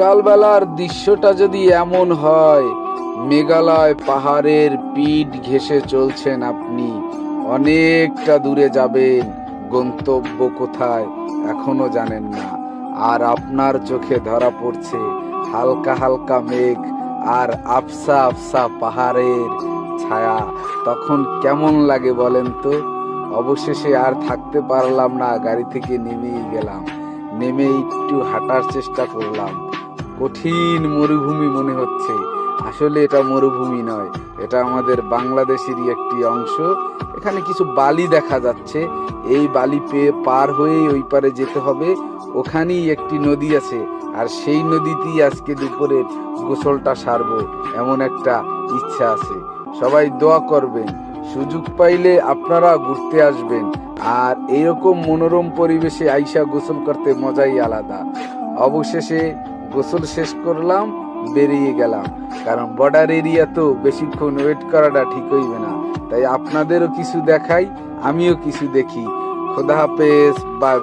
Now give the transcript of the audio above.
সকালবেলার দৃশ্যটা যদি এমন হয়, মেঘালয় পাহাড়ের পিঠ ঘেঁষে চলছেন আপনি। অনেকটা দূরে যাবেন, গন্তব্য কোথায় এখনও জানেন না। আর আপনার চোখে ধরা পড়ছে হালকা হালকা মেঘ আর আফসা আফসা পাহাড়ের ছায়া। তখন কেমন লাগে বলেন তো? অবশেষে আর থাকতে পারলাম না, গাড়ি থেকে নেমেই গেলাম। নেমে একটু হাঁটার চেষ্টা করলাম। কঠিন মরুভূমি মনে হচ্ছে। আসলে এটা মরুভূমি নয়, এটা আমাদের বাংলাদেশেরই একটি অংশ। এখানে কিছু বালি দেখা যাচ্ছে। এই বালি পেয়ে পার হয়েই ওই পারে যেতে হবে। ওখানেই একটি নদী আছে, আর সেই নদীতেই আজকে দুপুরের গোসলটা সারবো, এমন একটা ইচ্ছা আছে। সবাই দোয়া করবেন, সুযোগ পাইলে আপনারা ঘুরতে আসবেন, আর এরকম মনোরম পরিবেশে আইসা গোসল করতে মজাই আলাদা। অবশেষে গোসল শেষ করলাম, বেরিয়ে গেলাম। কারণ বর্ডার এরিয়া তো বেশিক্ষণ ওয়েট করাটা ঠিক হইবে না। তাই আপনাদেরও কিছু দেখাই, আমিও কিছু দেখি। খোদা হাফেজ বা